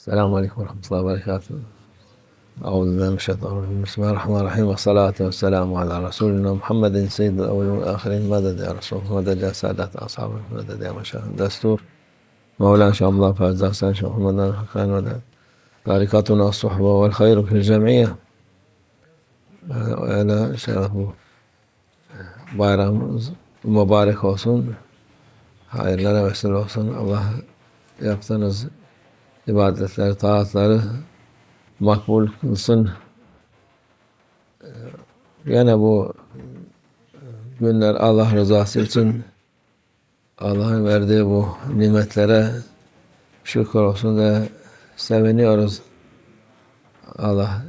السلام عليكم ورحمة الله وبركاته. أعوذ بالله من الشيطان الرجيم. بسم الله الرحمن الرحيم. والصلاة والسلام على رسولنا محمد سيد الأولين والآخرين. مدد يا رسول الله مدد يا سادة أصحاب مدد يا مشايخ. الدستور مولانا شاء الله فاز حسن شيخ محمد الحقان مدد. طريقتنا الصحبة والخير في الجمعية şey bu bayramımız mübarek olsun. Hayırlara vesile olsun. Allah yaptığınız ibadetleri, taatları makbul kılsın. Ee, Yine bu günler Allah rızası için Allah'ın verdiği bu nimetlere şükür olsun ve seviniyoruz. Allah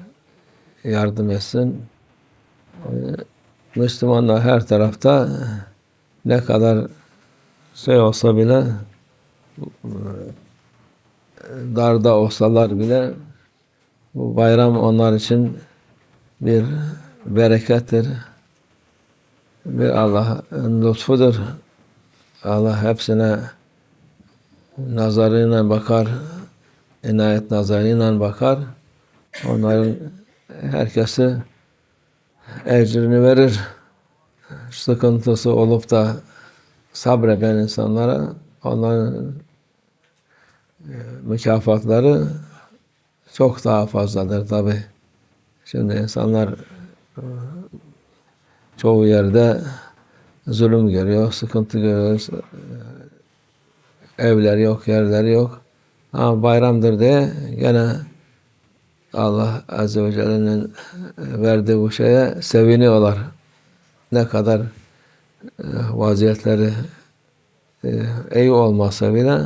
yardım etsin. Ee, Müslümanlar her tarafta ne kadar şey olsa bile darda olsalar bile bu bayram onlar için bir berekettir. Bir Allah'ın lütfudur. Allah hepsine nazarıyla bakar, inayet nazarıyla bakar. Onların herkesi ecrini verir. Sıkıntısı olup da sabreden insanlara onların mükafatları çok daha fazladır tabi. Şimdi insanlar e, çoğu yerde zulüm görüyor, sıkıntı görüyor. E, Evleri yok, yerleri yok. Ama bayramdır diye gene Allah Azze ve Celle'nin verdiği bu şeye seviniyorlar. Ne kadar e, vaziyetleri e, iyi olmasa bile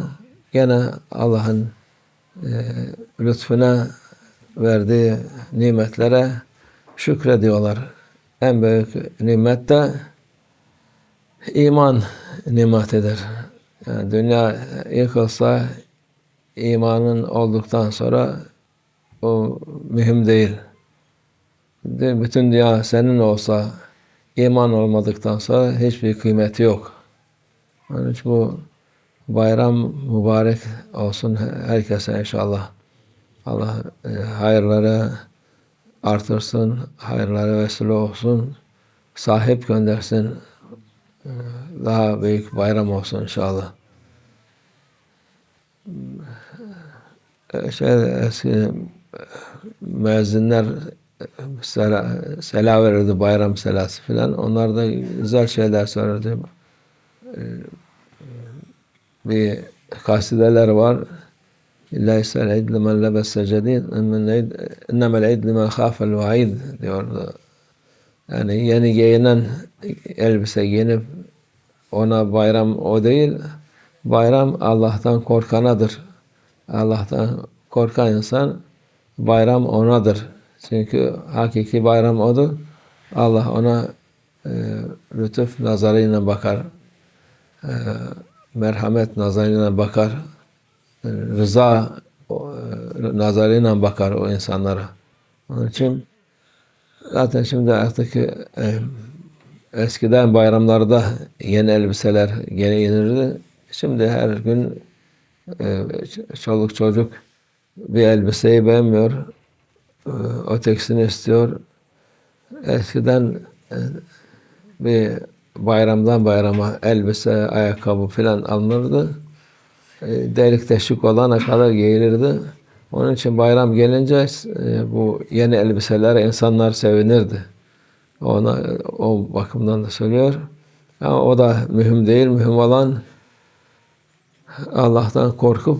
gene Allah'ın e, lütfuna verdiği nimetlere şükrediyorlar. En büyük nimet de iman nimetidir. Yani dünya yıkılsa imanın olduktan sonra o mühim değil. De Bütün dünya senin olsa iman olmadıktan sonra hiçbir kıymeti yok. Onun için bu bayram mübarek olsun herkese inşallah. Allah e, hayırları artırsın, hayırlara vesile olsun, sahip göndersin. E, Daha büyük bayram olsun inşallah. E, Şey, eski müezzinler sela, sela verirdi, bayram selası filan. Onlar da güzel şeyler söylerdi. Bir kasideler var. İllahisel id limen lebesse cedid innemel id limen khafel vaid diyordu. Yani yeni giyinen elbise giyinip ona bayram o değil. Bayram Allah'tan korkanadır. Allah'tan korkan insan bayram onadır. Çünkü hakiki bayram odur. Allah ona e, lütuf nazarıyla bakar. E, merhamet nazarıyla bakar. E, rıza e, nazarıyla bakar o insanlara. Onun için zaten şimdi artık e, eskiden bayramlarda yeni elbiseler yeni yenirdi. Şimdi her gün e, çoluk çocuk bir elbiseyi beğenmiyor. E, ötekisini istiyor. Eskiden e, bir bayramdan bayrama elbise, ayakkabı filan alınırdı. E, delik deşik olana kadar giyilirdi. Onun için bayram gelince e, bu yeni elbiselere insanlar sevinirdi. Ona o bakımdan da söylüyor. Ama o da mühim değil. Mühim olan Allah'tan korkup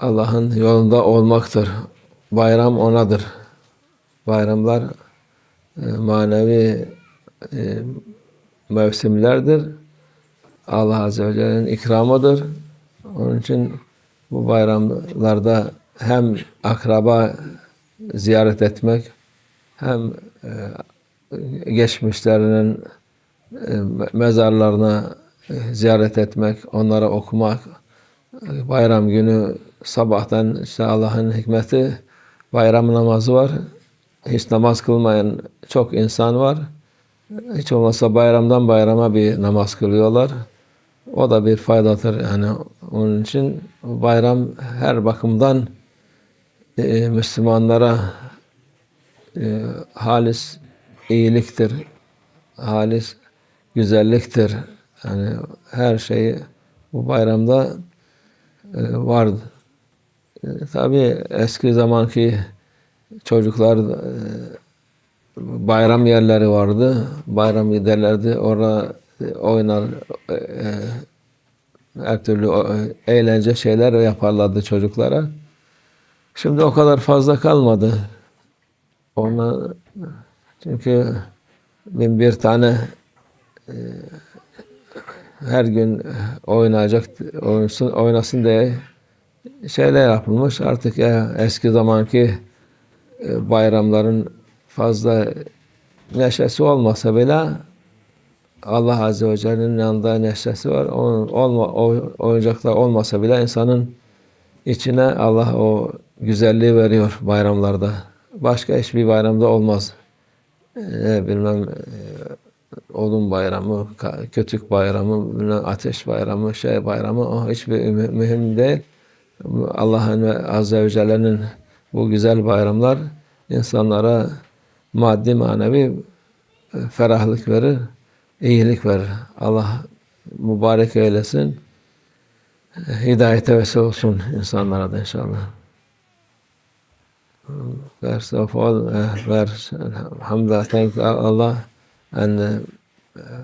Allah'ın yolunda olmaktır. Bayram onadır. Bayramlar e, manevi mevsimlerdir. Allah Azze ve Celle'nin ikramıdır. Onun için bu bayramlarda hem akraba ziyaret etmek hem e, geçmişlerinin e, mezarlarına e, ziyaret etmek, onlara okumak, bayram günü sabahtan işte Allah'ın hikmeti bayram namazı var. Hiç namaz kılmayan çok insan var. Hiç olmazsa bayramdan bayrama bir namaz kılıyorlar. O da bir faydadır yani onun için bayram her bakımdan e, Müslümanlara e, halis iyiliktir, halis güzelliktir. Yani her şey bu bayramda e, vardı. E, tabii eski zamanki çocuklar e, bayram yerleri vardı. Bayram giderlerdi. Orada e, oynar e, e, her türlü o- eğlence şeyler yaparlardı çocuklara. Şimdi o kadar fazla kalmadı. Ona çünkü bin bir tane e, her gün oynayacak oynasın, oynasın diye şeyler yapılmış. Artık ya eski zamanki e, bayramların fazla neşesi olmasa bile Allah Azze ve Celle'nin yanında neşesi var. Onun olma, o oyuncaklar olmasa bile insanın içine Allah o güzelliği veriyor bayramlarda. Başka hiçbir bayramda olmaz. Ee, bilmem e, odun bayramı, kötük bayramı, bilmem ateş bayramı, şey bayramı o hiçbir mü- mühim değil. Allah'ın Azze ve Celle'nin bu güzel bayramlar insanlara maddi manevi e, ferahlık verir, iyilik verir. Allah mübarek eylesin. Hidayete vesile olsun insanlara da inşallah. First of all, uh, alhamdulillah, thank Allah, and uh,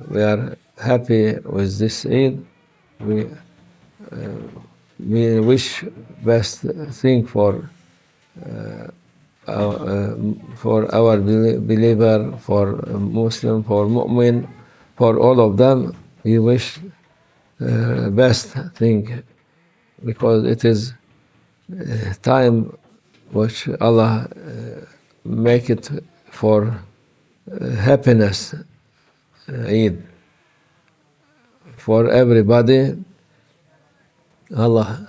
we are happy with this Eid. We uh, we wish best thing for uh, our, uh, for our belie- believer, for Muslim, for mu'min, for all of them. We wish uh, best thing because it is uh, time which Allah uh, make it for uh, happiness uh, Eid for everybody. Allah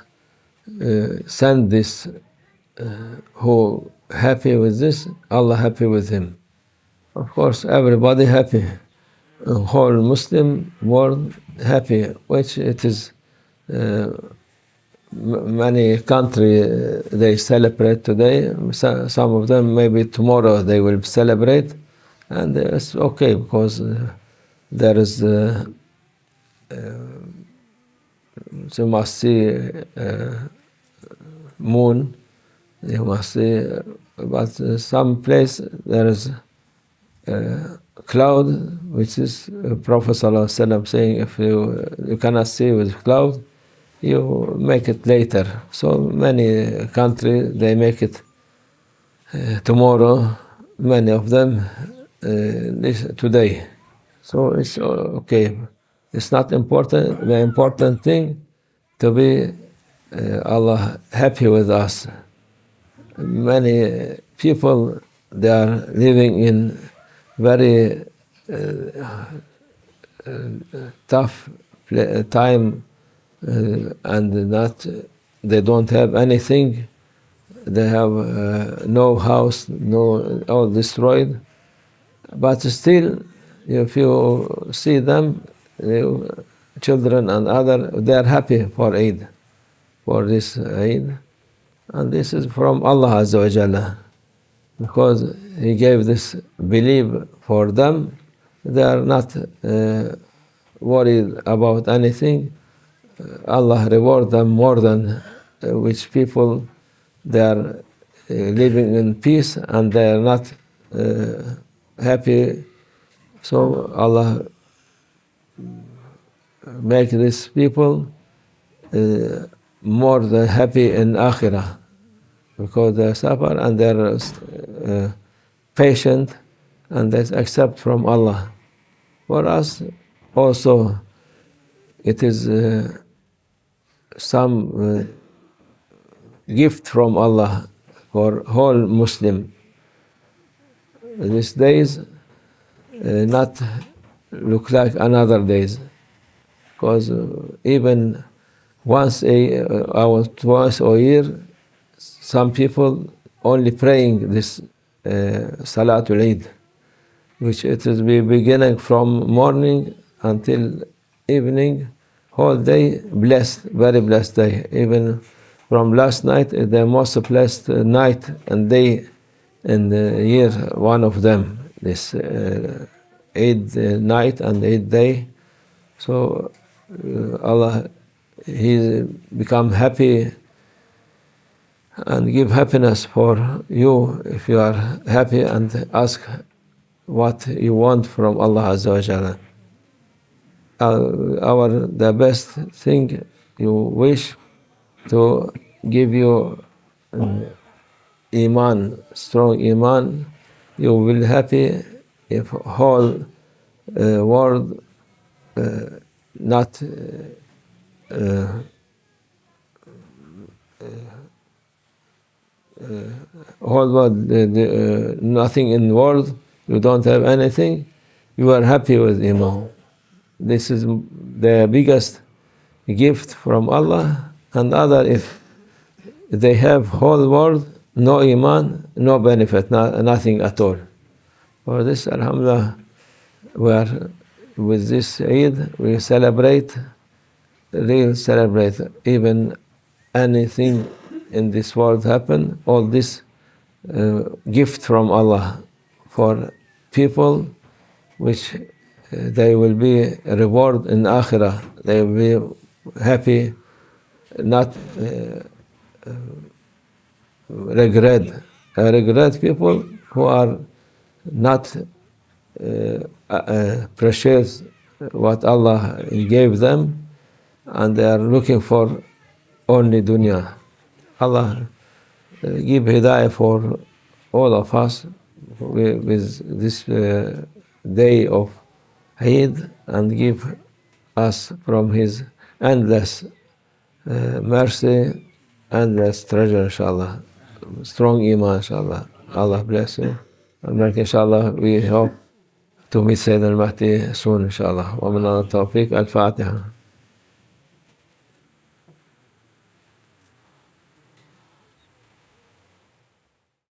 uh, send this uh, who happy with this, Allah happy with him. Of course, everybody happy. The whole Muslim world happy, which it is uh, many country uh, they celebrate today. So- Some of them maybe tomorrow they will celebrate, and it's okay because uh, there is uh, uh, you must see uh, moon. You must see, but uh, some place there is uh, cloud, which is uh, Prophet Wasallam saying, if you you cannot see with cloud, you make it later. So many countries, they make it uh, tomorrow. Many of them uh, this, today. So it's uh, okay. It's not important. The important thing to be uh, Allah happy with us. Many people they are living in very uh, uh, tough pla- time uh, and not they don't have anything. They have uh, no house no all destroyed. But still if you see them you, children and other they are happy for Eid for this Eid and this is from Allah Azza wa Jalla because he gave this belief for them they are not uh, worried about anything. Allah reward them more than uh, which people they are uh, living in peace and they are not uh, happy. So Allah make these people uh, more than happy in akhirah because they suffer and they are uh, patient and they accept from Allah. For us also it is uh, some uh, gift from Allah for whole Muslim. These days uh, not look like another days, because uh, even once a uh, twice a year, some people only praying this uh, Salatul Eid, which it is be beginning from morning until evening, whole day blessed, very blessed day. Even from last night is the most blessed night and day in the year. One of them, this uh, Eid night and Eid day. So uh, Allah, He become happy and give happiness for you if you are happy and ask what you want from Allah Azza wa Jalla. Uh, Our the best thing you wish to give you uh, iman, strong iman. You will happy if whole uh, world uh, not uh, uh, whole world, the, the, uh, nothing in the world, you don't have anything, you are happy with Iman. This is the biggest gift from Allah. And other, if they have whole world, no Iman, no benefit, no, nothing at all. For this, Alhamdulillah, we are with this Eid, we celebrate, real celebrate, even anything in this world happen, all this uh, gift from Allah for people which uh, they will be reward in Akhirah. They will be happy, not uh, uh, regret. I regret people who are not uh, uh, precious what Allah gave them and they are looking for only dunya. Allah uh, give hidayah for all of us with, with this uh, day of Eid and give us from His endless uh, mercy, endless treasure, inshallah. Strong iman, inshallah. Allah bless you. And like, inshallah, we hope to meet Sayyidina al-Mahdi soon, inshallah. ومن الله التوفيق الفاتحة